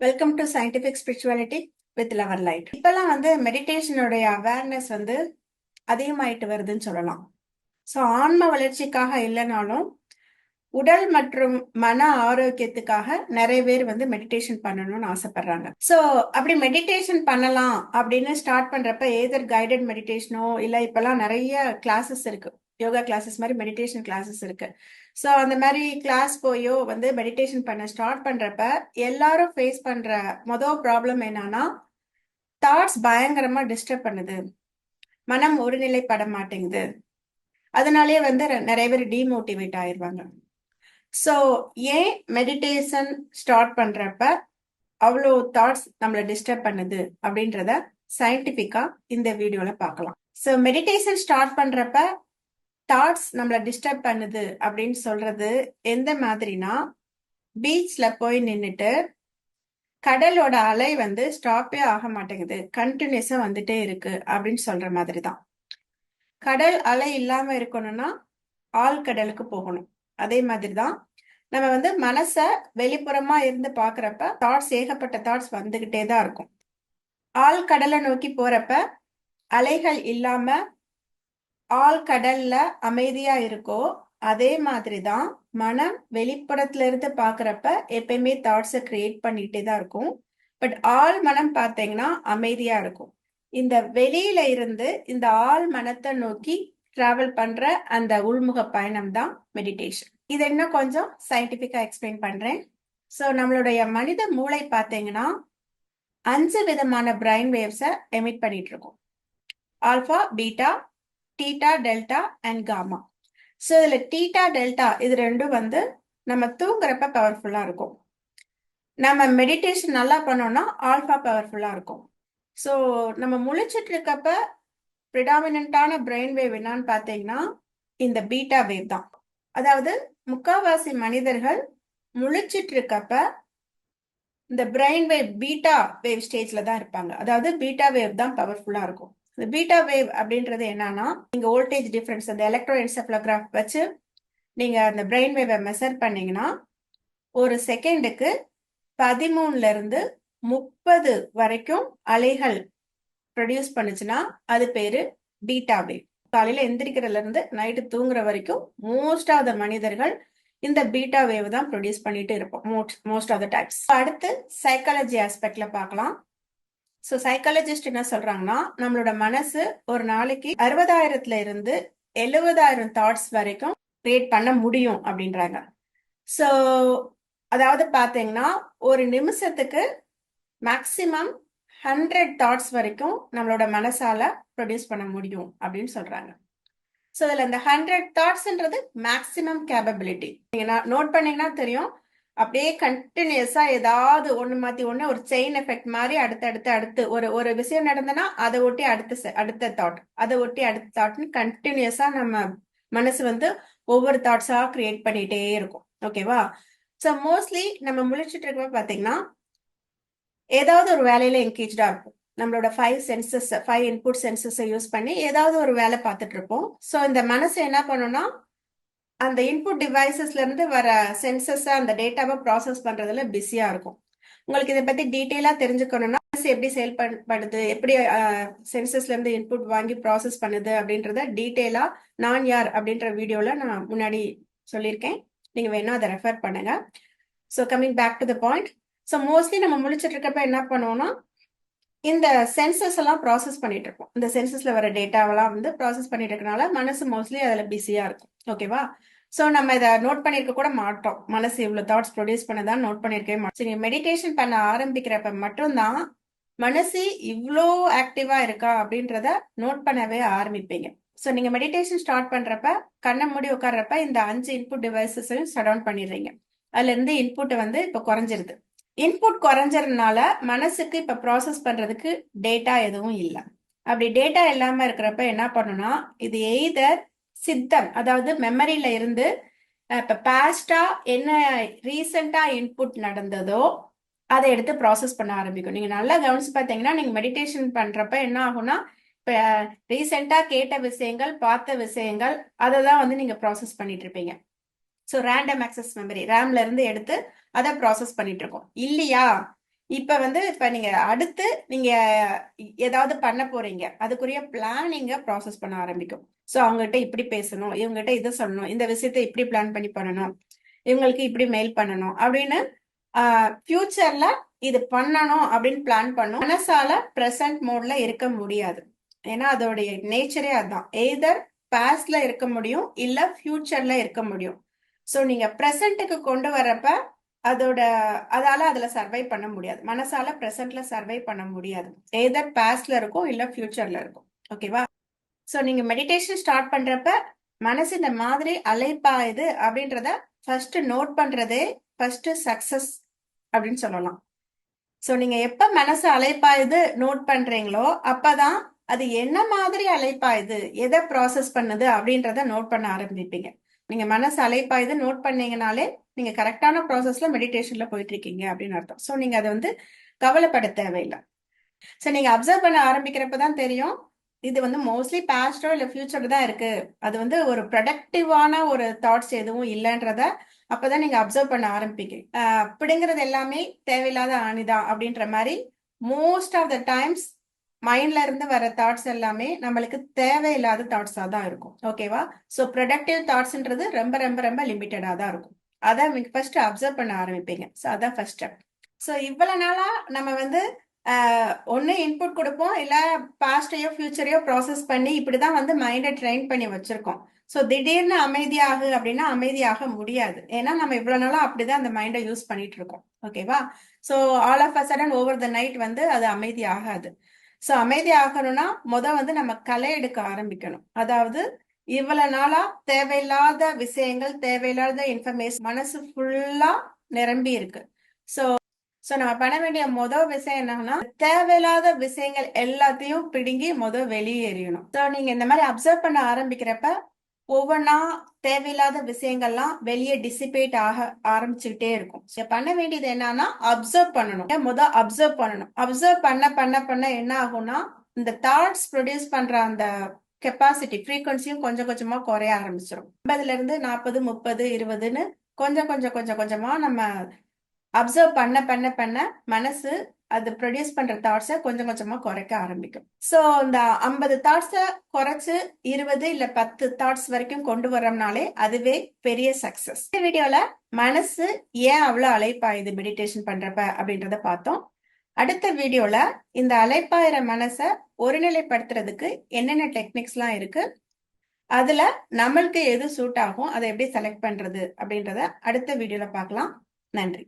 Welcome to scientific spirituality with lover light இப்பெல்லாம் வந்து மெடிடேஷனுடைய awareness வந்து அதிகமாயிட்டு வருதுன்னு சொல்லலாம். ஸோ ஆன்ம வளர்ச்சிக்காக இல்லைனாலும் உடல் மற்றும் மன ஆரோக்கியத்துக்காக நிறைய பேர் வந்து மெடிடேஷன் பண்ணணும்னு ஆசைப்படுறாங்க. ஸோ அப்படி மெடிடேஷன் பண்ணலாம் அப்படின்னு ஸ்டார்ட் பண்றப்ப ஏதர் கைடட் மெடிடேஷனோ இல்லை இப்பெல்லாம் நிறைய கிளாஸஸ் இருக்கு. யோகா கிளாஸஸ் மாதிரி மெடிடேஷன் கிளாஸஸ் இருக்கு. ஸோ அந்த மாதிரி கிளாஸ் போயோ வந்து மெடிடேஷன் பண்ண ஸ்டார்ட் பண்ணுறப்ப எல்லாரும் ஃபேஸ் பண்ணுற மொதல் ப்ராப்ளம் என்னன்னா தாட்ஸ் பயங்கரமாக டிஸ்டர்ப் பண்ணுது. மனம் ஒருநிலைப்பட மாட்டேங்குது. அதனாலே வந்து நிறைய பேர் டிமோட்டிவேட் ஆயிடுவாங்க ஸோ ஏன் மெடிடேஷன் ஸ்டார்ட் பண்ணுறப்ப அவ்வளோ தாட்ஸ் நம்மளை டிஸ்டர்ப் பண்ணுது? அப்படின்றத சயின்டிஃபிக்காக இந்த வீடியோவில் பார்க்கலாம். ஸோ மெடிடேஷன் ஸ்டார்ட் பண்ணுறப்ப தாட்ஸ் நம்மளை டிஸ்டர்ப் பண்ணுது அப்படின்னு சொல்றது எந்த மாதிரினா பீச்ல போய் நின்றுட்டு கடலோட அலை வந்து ஸ்டாப்பே ஆக மாட்டேங்குது. கண்டினியூஸா வந்துட்டே இருக்கு அப்படின்னு சொல்ற மாதிரி தான் கடல் அலை இல்லாம இருக்கணும்னா ஆழ்கடலுக்கு போகணும். அதே மாதிரி தான் நம்ம வந்து மனச வெளிப்புறமா இருந்து பாக்குறப்ப தாட்ஸ் ஏகப்பட்ட தாட்ஸ் வந்துகிட்டே தான் இருக்கும். ஆழ்கடலை நோக்கி போறப்ப அலைகள் இல்லாம ஆழ்கடல்ல அமைதியா இருக்கோ அதே மாதிரி தான் மனம் வெளிப்புறத்துல இருந்து பாக்குறப்ப எப்பயுமே தாட்ஸை கிரியேட் பண்ணிட்டே தான் இருக்கும். பட் ஆள் மனம் பார்த்தீங்கன்னா அமைதியா இருக்கும். இந்த வெளியில இருந்து இந்த ஆள் மனத்தை நோக்கி டிராவல் பண்ற அந்த உள்முக பயணம் தான் மெடிடேஷன் இதை இன்னும் கொஞ்சம் சயின்டிபிக்கா எக்ஸ்பிளைன் பண்றேன். ஸோ நம்மளுடைய மனித மூளை பார்த்தீங்கன்னா அஞ்சு விதமான பிரைன் வேவ்ஸை எமிட் பண்ணிட்டு இருக்கோம். Alpha beta theta delta and gamma. So இதில் டீட்டா டெல்டா இது ரெண்டும் வந்து நம்ம தூங்குறப்ப பவர்ஃபுல்லாக இருக்கும். நம்ம மெடிடேஷன் நல்லா பண்ணோம்னா ஆல்ஃபா பவர்ஃபுல்லாக இருக்கும். ஸோ நம்ம முழிச்சிட்டு இருக்கப்ப ப்ரிடாமினான பிரெயின் வேவ் என்னன்னு பார்த்தீங்கன்னா இந்த பீட்டா வேவ் தான். அதாவது முக்காவாசி மனிதர்கள் முழிச்சிட்டு இருக்கப்ப இந்த பிரெயின் வேவ் பீட்டா வேவ் ஸ்டேஜில் தான் இருப்பாங்க. அதாவது பீட்டா வேவ் தான் பவர்ஃபுல்லாக இருக்கும். இந்த பீட்டா வேவ் அப்படின்றது என்னன்னா நீங்க வோல்டேஜ் டிஃபரன்ஸ் அந்த எலக்ட்ரோ என்செப்லோகிராஃப் வச்சு நீங்க அந்த பிரெயின் வேவை மெசர் பண்ணீங்கன்னா ஒரு செகண்டுக்கு பதிமூணுல இருந்து முப்பது வரைக்கும் அலைகள் ப்ரொடியூஸ் பண்ணுச்சுன்னா அது பேரு பீட்டா வேவ். காலையில எந்திரிக்கிறதுல இருந்து நைட்டு தூங்குற வரைக்கும் மோஸ்ட் ஆஃப் த மனிதர்கள் இந்த பீட்டா வேவ் தான் ப்ரொடியூஸ் பண்ணிட்டு இருப்போம் மோஸ்ட் ஆஃப் த டைப்ஸ் அடுத்து சைக்காலஜி ஆஸ்பெக்ட்ல பார்க்கலாம். ஸோ சைக்காலஜிஸ்ட் என்ன சொல்றாங்கன்னா நம்மளோட மனசு ஒரு நாளைக்கு அறுபதாயிரத்துல இருந்து எழுபதாயிரம் தாட்ஸ் வரைக்கும் கிரியேட் பண்ண முடியும் அப்படின்றாங்க. ஸோ அதாவது பார்த்தீங்கன்னா ஒரு நிமிஷத்துக்கு மேக்சிமம் ஹண்ட்ரட் தாட்ஸ் வரைக்கும் நம்மளோட மனசால ப்ரொடியூஸ் பண்ண முடியும் அப்படின்னு சொல்றாங்க. ஸோ அதில் இந்த ஹண்ட்ரட் தாட்ஸ்ன்றது மேக்சிமம் கேபபிலிட்டி நீங்கள் நோட் பண்ணீங்கன்னா தெரியும் அப்படியே கண்டினியூஸா ஏதாவது ஒன்று மாத்தி ஒன்று ஒரு செயின் எஃபெக்ட் மாதிரி அடுத்து அடுத்து அடுத்து ஒரு ஒரு விஷயம் நடந்தனா அதை ஒட்டி அடுத்த அடுத்த தாட் அதை ஒட்டி அடுத்த தாட்னு கண்டினியூஸா நம்ம மனசு வந்து ஒவ்வொரு தாட்ஸா கிரியேட் பண்ணிட்டே இருக்கும். ஓகேவா ஸோ மோஸ்ட்லி நம்ம முழிச்சிட்டு இருக்கப்ப பார்த்தீங்கன்னா ஏதாவது ஒரு வேலையில என்கேஜா இருக்கும் நம்மளோட ஃபைவ் சென்சஸ் ஃபைவ் இன்புட் சென்சஸை யூஸ் பண்ணி ஏதாவது ஒரு வேலை பார்த்துட்டு இருப்போம். ஸோ இந்த மனசு என்ன பண்ணும்னா அந்த இன்புட் டிவைசஸ்ல இருந்து வர சென்சஸ் அந்த டேட்டாவை ப்ராசஸ் பண்றதுல பிஸியா இருக்கும். உங்களுக்கு இதை பத்தி டீட்டெயிலா தெரிஞ்சுக்கணும்னா எப்படி செயல்படுது எப்படி சென்சஸ்ல இருந்து இன்புட் வாங்கி ப்ராசஸ் பண்ணுது அப்படின்றத டீட்டெயிலா நான் யார் அப்படின்ற வீடியோல நான் முன்னாடி சொல்லியிருக்கேன். நீங்க வேணா அதை ரெஃபர் பண்ணுங்க. So coming back to the point so mostly நம்ம முடிச்சிட்டு இருக்கப்ப என்ன பண்ணுவோம்னா இந்த சென்சஸ் எல்லாம் ப்ராசஸ் பண்ணிட்டு இருக்கோம் இந்த சென்சஸ்ல வர டேட்டாவெல்லாம் வந்து ப்ராசஸ் பண்ணிட்டு இருக்கனால மனசு மோஸ்ட்லி அதுல பிஸியா இருக்கும். ஓகேவா ஸோ நம்ம இதை நோட் பண்ணியிருக்க கூட மாட்டோம். மனசு இவ்வளோ தாட்ஸ் ப்ரொடியூஸ் பண்ணதான் நோட் பண்ணியிருக்கவே மாட்டோம். சரி மெடிடேஷன் பண்ண ஆரம்பிக்கிறப்ப மட்டும்தான் மனசு இவ்வளோ ஆக்டிவா இருக்கா அப்படின்றத நோட் பண்ணவே ஆரம்பிப்பீங்க. ஸோ நீங்க மெடிடேஷன் ஸ்டார்ட் பண்றப்ப கண்ணை மூடி உட்கார்றப்ப இந்த அஞ்சு இன்புட் டிவைசஸையும் ஷட் டவுன் பண்ணிடுறீங்க. அதுல இருந்து இன்புட் வந்து இப்போ குறைஞ்சிருது. இன்புட் குறைஞ்சதுனால மனசுக்கு இப்போ ப்ராசஸ் பண்ணுறதுக்கு டேட்டா எதுவும் இல்லை. அப்படி டேட்டா இல்லாமல் இருக்கிறப்ப என்ன பண்ணுனா இது எய்தர் சித்தம் அதாவது மெமரியில இருந்து இப்போ பாஸ்டா என்ன ரீசெண்டா இன்புட் நடந்ததோ அதை எடுத்து ப்ராசஸ் பண்ண ஆரம்பிக்கும். நீங்கள் நல்லா கவனிச்சு பார்த்தீங்கன்னா நீங்கள் மெடிடேஷன் பண்ணுறப்ப என்ன ஆகும்னா இப்போ ரீசெண்டாக கேட்ட விஷயங்கள் பார்த்த விஷயங்கள் அதை தான் வந்து நீங்கள் ப்ராசஸ் பண்ணிட்டு இருப்பீங்க. ஸோ ரேண்டம் ஆக்சஸ் மெமரி ரேம்ல இருந்து எடுத்து அதை ப்ராசஸ் பண்ணிட்டு இருக்கோம் இல்லையா? இப்ப வந்து இப்ப நீங்க அடுத்து நீங்க ஏதாவது பண்ண போறீங்க. அதுக்குரிய பிளானிங்க ப்ராசஸ் பண்ண ஆரம்பிக்கும். ஸோ அவங்ககிட்ட இப்படி பேசணும். இவங்ககிட்ட இதை சொல்லணும். இந்த விஷயத்த இப்படி பிளான் பண்ணி பண்ணணும். இவங்களுக்கு இப்படி மெயில் பண்ணணும். அப்படின்னு ஃபியூச்சர்ல இது பண்ணணும் அப்படின்னு பிளான் பண்ணும். மனசால ப்ரெசன்ட் மோட்ல இருக்க முடியாது. ஏன்னா அதோடைய நேச்சரே அதுதான் எய்தர் பாஸ்ட்ல இருக்க முடியும் இல்ல ஃபியூச்சர்ல இருக்க முடியும். ஸோ நீங்க ப்ரெசண்ட்டுக்கு கொண்டு வரப்ப அதோட அதால அதுல சர்வை பண்ண முடியாது. மனசால ப்ரெசன்ட்ல சர்வை பண்ண முடியாது. ஏதர் பாஸ்ட்ல இருக்கும் இல்ல ஃபியூச்சர்ல இருக்கும் ஓகேவா ஸோ நீங்க மெடிடேஷன் ஸ்டார்ட் பண்றப்ப மனசு இந்த மாதிரி அலைப்பாயுது அப்படின்றத ஃபர்ஸ்ட் நோட் பண்றதே ஃபர்ஸ்ட் சக்சஸ் அப்படின்னு சொல்லலாம். ஸோ நீங்க எப்ப மனசு அலைப்பாயுது நோட் பண்றீங்களோ அப்பதான் அது என்ன மாதிரி அலைப்பாயுது எதை ப்ராசஸ் பண்ணுது அப்படின்றத நோட் பண்ண ஆரம்பிப்பீங்க. நீங்க மனசு அலைப்பாயுது நோட் பண்ணீங்கனாலே நீங்க கரெக்டான ப்ராசஸ்ல மெடிடேஷன்ல போயிட்டு இருக்கீங்க அப்படின்னு அர்த்தம். ஸோ நீங்க அதை வந்து கவலைப்பட தேவையில்லை. ஸோ நீங்க அப்சர்வ் பண்ண ஆரம்பிக்கிறப்ப தான் தெரியும் இது வந்து மோஸ்ட்லி பாஸ்டோ இல்லை ஃபியூச்சர் தான் இருக்கு. அது வந்து ஒரு ப்ரொடக்டிவான ஒரு தாட்ஸ் எதுவும் இல்லைன்றத அப்பதான் நீங்க அப்சர்வ் பண்ண ஆரம்பிப்பீங்க. அப்படிங்கிறது எல்லாமே தேவையில்லாத ஆணிதான் அப்படின்ற மாதிரி மோஸ்ட் ஆஃப் த டைம்ஸ் மைண்ட்ல இருந்து வர தாட்ஸ் எல்லாமே நம்மளுக்கு தேவையில்லாத தாட்ஸா தான் இருக்கும். ஓகேவா ஸோ ப்ரொடக்டிவ் தாட்ஸ்ன்றது ரொம்ப ரொம்ப ரொம்ப லிமிட்டடா தான் இருக்கும். அதான் ஃபர்ஸ்ட் அப்சர்வ் பண்ண ஆரம்பிப்பீங்க. ஸோ அதான் ஃபர்ஸ்ட் ஸ்டெப் ஸோ இவ்வளோ நாளாக நம்ம வந்து ஒன்று இன்புட் கொடுப்போம் இல்லை பாஸ்டையோ ஃபியூச்சரையோ ப்ராசஸ் பண்ணி இப்படி தான் வந்து மைண்டை ட்ரெயின் பண்ணி வச்சுருக்கோம். ஸோ திடீர்னு அமைதியாகு அப்படின்னா அமைதியாக முடியாது. ஏன்னா நம்ம இவ்வளவு அப்படி அப்படிதான் அந்த மைண்டை யூஸ் பண்ணிட்டு இருக்கோம். ஓகேவா so all of a sudden over the night வந்து அது அமைதியாகாது ஸோ அமைதி ஆகணும்னா முத வந்து நம்ம களை எடுக்க ஆரம்பிக்கணும். அதாவது இவ்வளவு நாளா தேவையில்லாத விஷயங்கள் தேவையில்லாத இன்ஃபர்மேஷன் மனசு ஃபுல்லா நிரம்பி இருக்கு. ஸோ ஸோ நம்ம பண்ண வேண்டிய மொதல் விஷயம் என்னன்னா தேவையில்லாத விஷயங்கள் எல்லாத்தையும் பிடுங்கி மொதல் வெளியேறியணும். ஸோ நீங்க இந்த மாதிரி அப்சர்வ் பண்ண ஆரம்பிக்கிறப்ப ஒவ்வொன்றா தேவையில்லாத விஷயங்கள்லாம் வெளியே டிசிபேட் ஆக ஆரம்பிச்சுக்கிட்டே இருக்கும். பண்ண வேண்டியது என்னன்னா அப்சர்வ் பண்ணணும். முத அப்சர்வ் பண்ணணும்? அப்சர்வ் பண்ண பண்ண பண்ண என்ன ஆகும்னா இந்த தாட்ஸ் ப்ரொடியூஸ் பண்ற அந்த கெப்பாசிட்டி ஃப்ரீக்வன்சியும் கொஞ்சம் கொஞ்சமா குறைய ஆரம்பிச்சிடும் ஐம்பதுல இருந்து நாற்பது முப்பது இருபதுன்னு கொஞ்சம் கொஞ்சம் கொஞ்சம் கொஞ்சமா நம்ம அப்சர்வ் பண்ண பண்ண பண்ண மனசு அது ப்ரொடியூஸ் பண்ற தாட்ஸை கொஞ்சம் கொஞ்சமா குறைக்க ஆரம்பிக்கும். ஸோ இந்த ஐம்பது தாட்ஸை குறைச்சு இருபது இல்ல பத்து தாட்ஸ் வரைக்கும் கொண்டு வரோம்னாலே அதுவே பெரிய சக்சஸ் இந்த வீடியோல மனசு ஏன் அவ்வளவு அழைப்பாயுது மெடிடேஷன் பண்றப்ப அப்படின்றத பார்த்தோம். அடுத்த வீடியோல இந்த அலைப்பாயிர மனசை ஒருநிலைப்படுத்துறதுக்கு என்னென்ன டெக்னிக்ஸ்லாம் இருக்கு அதுல நம்மளுக்கு எது சூட் ஆகும் அதை எப்படி செலக்ட் பண்றது அப்படின்றத அடுத்த வீடியோல பார்க்கலாம். நன்றி.